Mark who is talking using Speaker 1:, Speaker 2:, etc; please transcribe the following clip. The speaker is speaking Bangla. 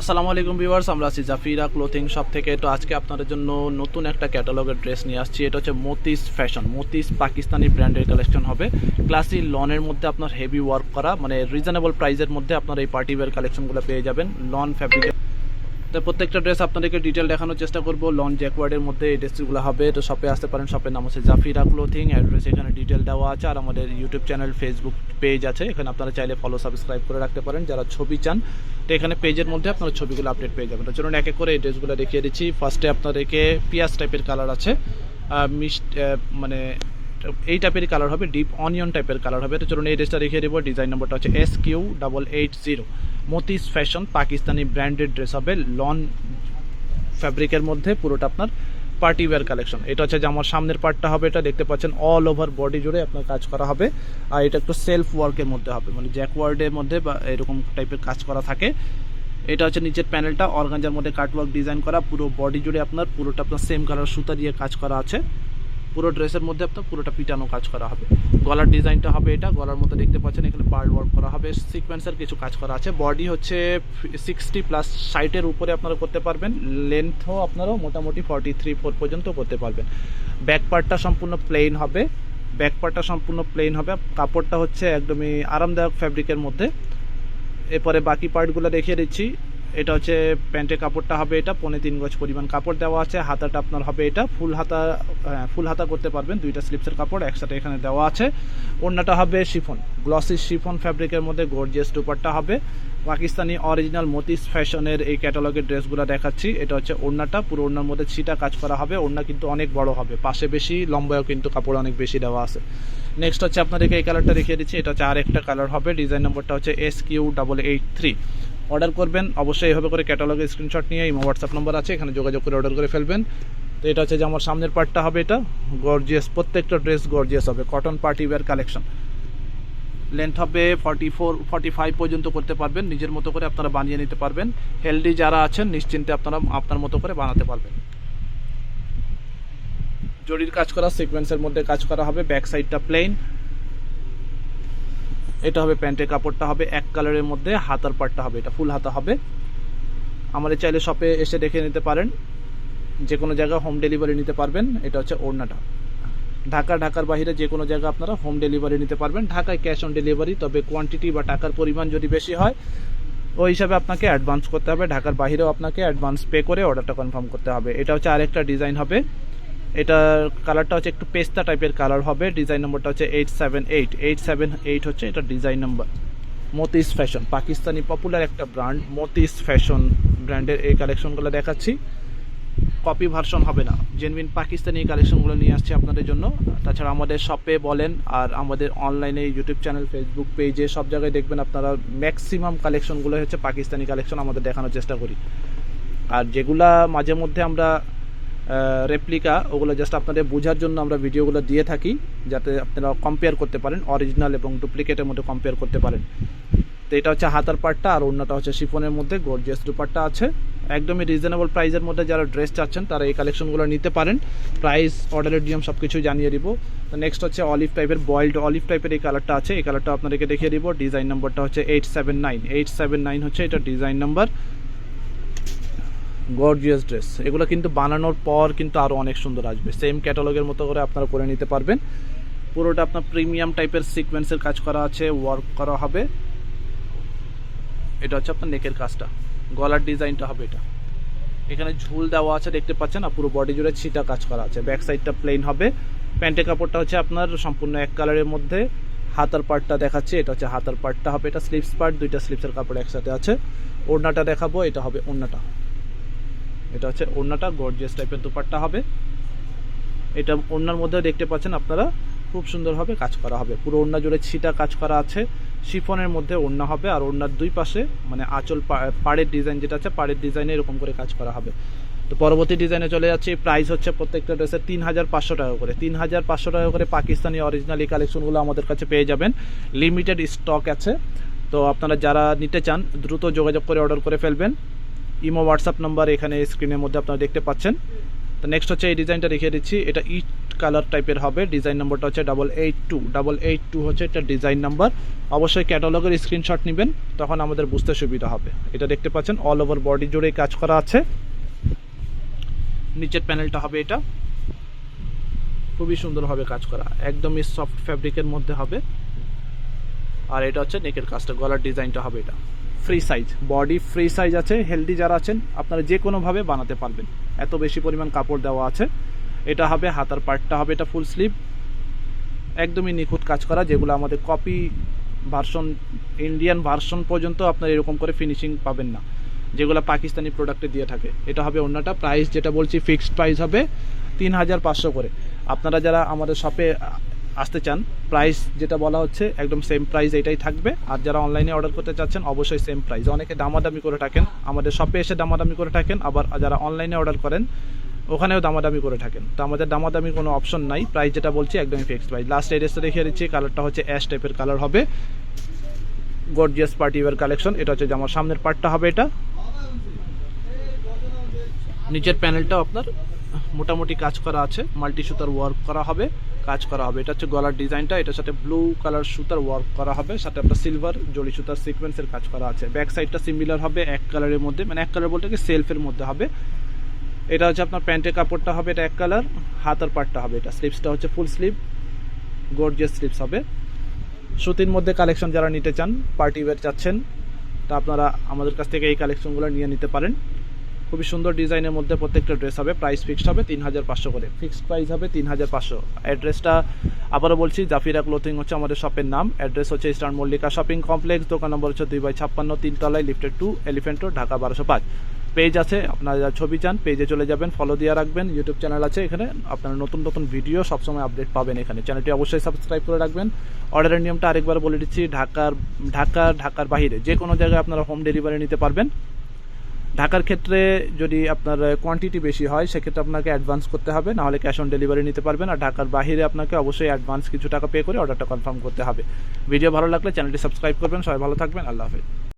Speaker 1: আসসালামু আলাইকুম ভিউয়ার্স, আমরা আছি জাফিরা ক্লোথিং শপ থেকে। তো আজকে আপনাদের জন্য নতুন একটা ক্যাটালগের ড্রেস নিয়ে আসছি। এটা হচ্ছে মতিস ফ্যাশন। মতিস পাকিস্তানি ব্র্যান্ডের কালেকশন হবে। ক্লাসি লনের মধ্যে আপনার হেভি ওয়ার্ক করা মানে রিজনেবল প্রাইজের মধ্যে আপনার এই পার্টি ওয়্যার কালেকশনগুলো পেয়ে যাবেন। লন ফ্যাব্রিকের তো প্রত্যেকটা ড্রেস আপনাদেরকে ডিটেল দেখানোর চেষ্টা করব। লন জ্যাকওয়ার্ডের মধ্যে এই ড্রেসগুলো হবে। তো শপে আসতে পারেন। শপের নাম হচ্ছে জাফিরা ক্লোথিং অ্যাড্রেস এখানে ডিটেল দেওয়া আছে। আর আমাদের ইউটিউব চ্যানেল ফেসবুক পেজ আছে। এখানে আপনারা চাইলে ফলো সাবস্ক্রাইব করে রাখতে পারেন। যারা ছবি চান, তো এখানে পেজের মধ্যে আপনারা ছবিগুলো আপডেট পেয়ে যাবেন। তো চলুন এক করে এই ড্রেসগুলো দেখিয়ে দিচ্ছি। ফার্স্টে আপনাদেরকে পিয়াজ টাইপের কালার আছে। মিষ্ট মানে এই টাইপের কালার হবে। ডিপ অনিয়ন টাইপের কালার হবে। তো চলুন এই ড্রেসটা দেখিয়ে দেবো। ডিজাইন নম্বরটা হচ্ছে S Q double eight zero Motis fashion, Pakistani branded dress হবে, লন ফ্যাব্রিকের মধ্যে পুরোটা আপনার পার্টি ওয়্যার কালেকশন। এটা হচ্ছে যে আমার সামনের পার্টটা হবে, এটা দেখতে পাচ্ছেন অল ওভার বডি জুড়ে আপনার কাজ করা হবে। আর এটা একটু সেলফ ওয়ার্কের মধ্যে হবে মানে জ্যাক ওয়ার্ডের মধ্যে বা এরকম টাইপের কাজ করা থাকে। এটা হচ্ছে নিচের প্যানেলটা অর্গানজার মধ্যে কাটওয়ার্ক ডিজাইন করা, পুরো বডি জুড়ে আপনার পুরোটা আপনার সেম কালার সুতা দিয়ে কাজ করা আছে। পুরো ড্রেসের মধ্যে আপনার পুরোটা পিটানো কাজ করা হবে। গলার ডিজাইনটা হবে এটা, গলার মধ্যে দেখতে পাচ্ছেন এখানে পার্ল ওয়ার্ক করা হবে। সিকোয়েন্সের কিছু কাজ করা আছে। বডি হচ্ছে সিক্সটি প্লাস সাইটের উপরে আপনারা করতে পারবেন। লেন্থও আপনারাও মোটামুটি ফর্টি থ্রি ফোর পর্যন্ত করতে পারবেন। ব্যাক পার্টটা সম্পূর্ণ প্লেন হবে। ব্যাক পার্টটা সম্পূর্ণ প্লেন হবে। কাপড়টা হচ্ছে একদমই আরামদায়ক ফ্যাব্রিকের মধ্যে। এরপরে বাকি পার্টগুলো দেখিয়ে দিচ্ছি। এটা হচ্ছে প্যান্টের কাপড়টা হবে এটা, পনেরো তিন গজ পরিমাণ কাপড় দেওয়া আছে, হাতাটা আপনার হবে এটা, ফুল হাতা ফুল হাতা করতে পারবেন, দুইটা স্লিপসের কাপড় একসাথে এখানে দেওয়া আছে। ওড়নাটা হবে শিফন গ্লসি শিফন ফ্যাব্রিকের মধ্যে গর্জিয়াস দুপাট্টা হবে। পাকিস্তানি অরিজিনাল মতিস ফ্যাশনের এই ক্যাটালগের ড্রেসগুলো দেখাচ্ছি, এটা হচ্ছে ওড়নাটা, পুরো ওড়নার মধ্যে ছিটা কাজ করা হবে, ওড়না কিন্তু অনেক বড় হবে, পাশে বেশি, লম্বায়ও কিন্তু কাপড় অনেক বেশি দেওয়া আছে। নেক্সট হচ্ছে আপনাদেরকে এই কালারটা দেখিয়ে দিচ্ছি, এটা হচ্ছে আর একটা কালার হবে ডিজাইন নম্বরটা হচ্ছে S Q double eight three order করবেন, অবশ্যই এইভাবে করে ক্যাটালগের স্ক্রিনশট নিয়ে ইমো, হোয়াটসঅ্যাপ নম্বর আছে, এখানে যোগাযোগ করে অর্ডার করে ফেলবেন। তো এটা হচ্ছে যে আমার সামনের পার্টটা হবে এটা। গর্জিয়াস প্রত্যেকটা ড্রেস গর্জিয়াস হবে। Cotton party wear collection length হবে ফর্টি ফোর ফর্টি ফাইভ পর্যন্ত করতে পারবেন। নিজের মতো করে আপনারা বানিয়ে নিতে পারবেন। হেলদি যারা আছেন, নিশ্চিন্তে আপনারা আপনার মতো করে বানাতে পারবেন। জরির কাজ করা সিকোয়েন্সের মধ্যে কাজ করা হবে। ব্যাক সাইডটা প্লেন এটা হবে প্যান্টের কাপড়টা হবে, এক কালারের মধ্যে হাতার পাটটা হবে, এটা ফুল হাতা হবে। আমাদের চাইলে শপে এসে দেখে নিতে পারেন যে কোনো জায়গায় হোম ডেলিভারি নিতে পারবেন, এটা হচ্ছে ওড়নাটা। ঢাকা, ঢাকার বাইরে যে কোনো জায়গায় আপনারা হোম ডেলিভারি নিতে পারবেন, ঢাকায় ক্যাশ অন ডেলিভারি, তবে কোয়ান্টিটি বা টাকার পরিমাণ যদি বেশি হয়, ওই হিসাবে আপনাকে অ্যাডভান্স করতে হবে, ঢাকার বাইরেও আপনাকে অ্যাডভান্স পে করে অর্ডারটা কনফার্ম করতে হবে। এটা হচ্ছে আরেকটা ডিজাইন হবে। এটার কালারটা হচ্ছে একটু পেস্তা টাইপের কালার হবে। ডিজাইন নম্বরটা হচ্ছে eight seven eight eight seven eight হচ্ছে এটা design number Motis fashion Pakistani popular একটা ব্র্যান্ড মতিস ফ্যাশন ব্র্যান্ডের এই কালেকশনগুলো দেখাচ্ছি। কপি ভার্সন হবে না। জেনুইন পাকিস্তানি কালেকশনগুলো নিয়ে আসছি আপনাদের জন্য। তাছাড়া আমাদের শপে বলেন আর আমাদের অনলাইনে ইউটিউব চ্যানেল ফেসবুক পেজে সব জায়গায় দেখবেন আপনারা ম্যাক্সিমাম কালেকশনগুলো হচ্ছে পাকিস্তানি কালেকশন আমাদের দেখানোর চেষ্টা করি। আর যেগুলা মাঝে মধ্যে আমরা রেপ্লিকা ওগুলো জাস্ট আপনাদের বোঝার জন্য আমরা ভিডিওগুলো দিয়ে থাকি, যাতে আপনারা কম্পেয়ার করতে পারেন অরিজিনাল এবং ডুপ্লিকেটের মধ্যে কম্পেয়ার করতে পারেন। তো এটা হচ্ছে হাতার পার্টটা আর অন্যটা হচ্ছে শিফনের মধ্যে গর্জিয়াস দুপাট্টা আছে। একদমই রিজনেবল প্রাইসের মধ্যে যারা ড্রেস চাচ্ছেন, তারা এই কালেকশনগুলো নিতে পারেন। প্রাইস অর্ডারের নিয়ম সব কিছু জানিয়ে দিব। তো নেক্সট হচ্ছে অলিভ টাইপের বয়েলড অলিভ টাইপের এই কালারটা আছে। এই কালারটা আপনাদেরকে দেখিয়ে দিব। ডিজাইন নাম্বারটা হচ্ছে eight seven nine eight seven nine হচ্ছে এটা ডিজাইন নাম্বার গর্জিয়াস ড্রেস এগুলো কিন্তু বানানোর পর কিন্তু আরও অনেক সুন্দর আসবে। সেম ক্যাটালগের মতো করে আপনারা করে নিতে পারবেন। পুরোটা আপনার প্রিমিয়াম টাইপের সিকোয়েন্সের কাজ করা আছে ওয়ার্ক করা হবে। এটা হচ্ছে আপনার নেকের কাজটা। গলার ডিজাইনটা হবে এটা। এখানে ঝুল দেওয়া আছে, দেখতে পাচ্ছেন, আর পুরো বডি জুড়ে ছিটা কাজ করা আছে। ব্যাক সাইডটা প্লেন হবে। প্যান্টের কাপড়টা হচ্ছে আপনার সম্পূর্ণ এক কালারের মধ্যে। হাতার পার্টটা দেখাচ্ছে, এটা হচ্ছে হাতার পার্টটা হবে। এটা স্লিপস পার্ট দুইটা স্লিপসের কাপড় একসাথে আছে। ওড়নাটা দেখাবো, এটা হবে ওড়নাটা। এটা হচ্ছে ওড়নাটা গর্জিয়াস টাইপের দুপাট্টা হবে। এটা ওড়নার মধ্যে দেখতে পাচ্ছেন আপনারা, খুব সুন্দরভাবে কাজ করা হবে। পুরো ওড়না জুড়ে ছিটা কাজ করা আছে। শিফনের মধ্যে ওড়না হবে আর ওড়নার দুই পাশে মানে আঁচল পাড়ের ডিজাইন যেটা আছে, পাড়ের ডিজাইনে এরকম করে কাজ করা হবে। তো পরবর্তী ডিজাইনে চলে যাচ্ছে। প্রাইস হচ্ছে প্রত্যেকটা ড্রেসের তিন হাজার পাঁচশো টাকা করে। তিন হাজার পাঁচশো টাকা করে পাকিস্তানি অরিজিনাল এই কালেকশনগুলো আমাদের কাছে পেয়ে যাবেন। লিমিটেড স্টক আছে। তো আপনারা যারা নিতে চান, দ্রুত যোগাযোগ করে অর্ডার করে ফেলবেন। ইমো, হোয়াটসঅ্যাপ নাম্বার এখানে স্ক্রিনের মধ্যে আপনারা দেখতে পাচ্ছেন। তো নেক্সট হচ্ছে এই ডিজাইনটা দেখিয়ে দিচ্ছি। এটা ইট কালার টাইপের হবে। ডিজাইন নাম্বারটা হচ্ছে double eight two double eight two হচ্ছে এটা ডিজাইন নাম্বার অবশ্যই ক্যাটালগের স্ক্রিনশট নেবেন, তখন আমাদের বুঝতে সুবিধা হবে। এটা দেখতে পাচ্ছেন অল ওভার বডি জুড়ে কাজ করা আছে। নিচের প্যানেলটা হবে এটা। খুবই সুন্দরভাবে কাজ করা। একদমই সফট ফ্যাব্রিকের মধ্যে হবে। আর এটা হচ্ছে নেকের কাজটা। গলার ডিজাইনটা হবে এটা। Free size body free size আছে হেলদি যারা আছেন, আপনারা যে কোনোভাবে বানাতে পারবেন। এত বেশি পরিমাণ কাপড় দেওয়া আছে। এটা হবে হাতার পার্টটা হবে, এটা ফুল স্লিভ একদমই নিখুঁত কাজ করা, যেগুলো আমাদের কপি ভার্সন ইন্ডিয়ান ভার্সন পর্যন্ত আপনার এরকম করে ফিনিশিং পাবেন না। যেগুলো পাকিস্তানি প্রোডাক্টে দিয়ে থাকে। এটা হবে অন্যটা প্রাইস যেটা বলছি ফিক্সড প্রাইস হবে তিন হাজার পাঁচশো করে। আপনারা যারা আমাদের শপে আসতে চান প্রাইস যেটা বলা হচ্ছে একদম সেম প্রাইস এটাই থাকবে। আর যারা অনলাইনে অর্ডার করতে চাচ্ছেন, অবশ্যই সেম প্রাইস অনেকে দামাদামি করে থাকেন, আমাদের শপে এসে দামাদামি করে থাকেন, আবার যারা অনলাইনে অর্ডার করেন, ওখানেও দামাদামি করে থাকেন। তো আমাদের দামাদামি কোনো অপশন নাই। প্রাইস যেটা বলছি, একদমই ফিক্সড প্রাইস লাস্ট এড্রেসটা দেখিয়ে দিচ্ছি কালারটা হচ্ছে অ্যাশ টাইপের কালার হবে। গর্জিয়াস পার্টি ওয়ার কালেকশন এটা হচ্ছে আমার সামনের পার্টটা হবে এটা। নিচের প্যানেলটাও আপনার মোটামুটি কাজ করা আছে। মাল্টি সুতার ওয়ার্ক করা হবে, কাজ করা হবে। এটা হচ্ছে গলার ডিজাইনটা, এটার সাথে ব্লু কালার সুতার ওয়ার্ক করা হবে, সাথে আপনার সিলভার জড়ি সুতার সিকোয়েন্সের কাজ করা আছে। ব্যাক সাইডটা সিমিলার হবে, এক কালারের মধ্যে মানে এক কালার বলতে কি সেলফের মধ্যে হবে। এটা হচ্ছে আপনার প্যান্টের কাপড়টা হবে, এটা এক কালার হাতার পাটটা হবে এটা। স্লিপসটা হচ্ছে ফুল স্লিভ গর্জিয়াস স্লিপস হবে। সুতির মধ্যে কালেকশন যারা নিতে চান পার্টি ওয়্যার চাচ্ছেন, তা আপনারা আমাদের কাছ থেকে এই কালেকশনগুলো নিয়ে নিতে পারেন। খুবই সুন্দর ডিজাইনের মধ্যে প্রত্যেকটা ড্রেস হবে। প্রাইস ফিক্সড হবে তিন হাজার পাঁচশো করে। ফিক্সড প্রাইস হবে তিন হাজার পাঁচশো। অ্যাড্রেসটা আবারও বলছি, জাফিরা ক্লোথিং হচ্ছে আমাদের শপের নাম। অ্যাড্রেস হচ্ছে ইস্টার্ন মল্লিকা শপিং কমপ্লেক্স দোকান নম্বর হচ্ছে দুই বাই ছাপ্পান্ন, তিনতলায় lifted to elephant road Dhaka বারোশো পাঁচ। পেজ আছে, আপনারা যারা ছবি চান পেজে চলে যাবেন ফলো দিয়ে রাখবেন। ইউটিউব চ্যানেল আছে এখানে। আপনারা নতুন নতুন ভিডিও সবসময় আপডেট পাবেন এখানে। চ্যানেলটি অবশ্যই সাবস্ক্রাইব করে রাখবেন। অর্ডারের নিয়মটা আরেকবার বলে দিচ্ছি, ঢাকার, ঢাকা, ঢাকার বাইরে যে কোনো জায়গায় আপনারা হোম ডেলিভারি নিতে পারবেন। ঢাকার ক্ষেত্রে যদি আপনার কোয়ান্টিটি বেশি হয়, সেক্ষেত্রে আপনাকে অ্যাডভান্স করতে হবে, নাহলে ক্যাশ অন ডেলিভারি নিতে পারবেন। আর ঢাকার বাইরে আপনাকে অবশ্যই অ্যাডভান্স কিছু টাকা পে করে অর্ডারটা কনফার্ম করতে হবে। ভিডিও ভালো লাগলে চ্যানেলটি সাবস্ক্রাইব করবেন। সবাই ভালো থাকবেন। আল্লাহ হাফেজ।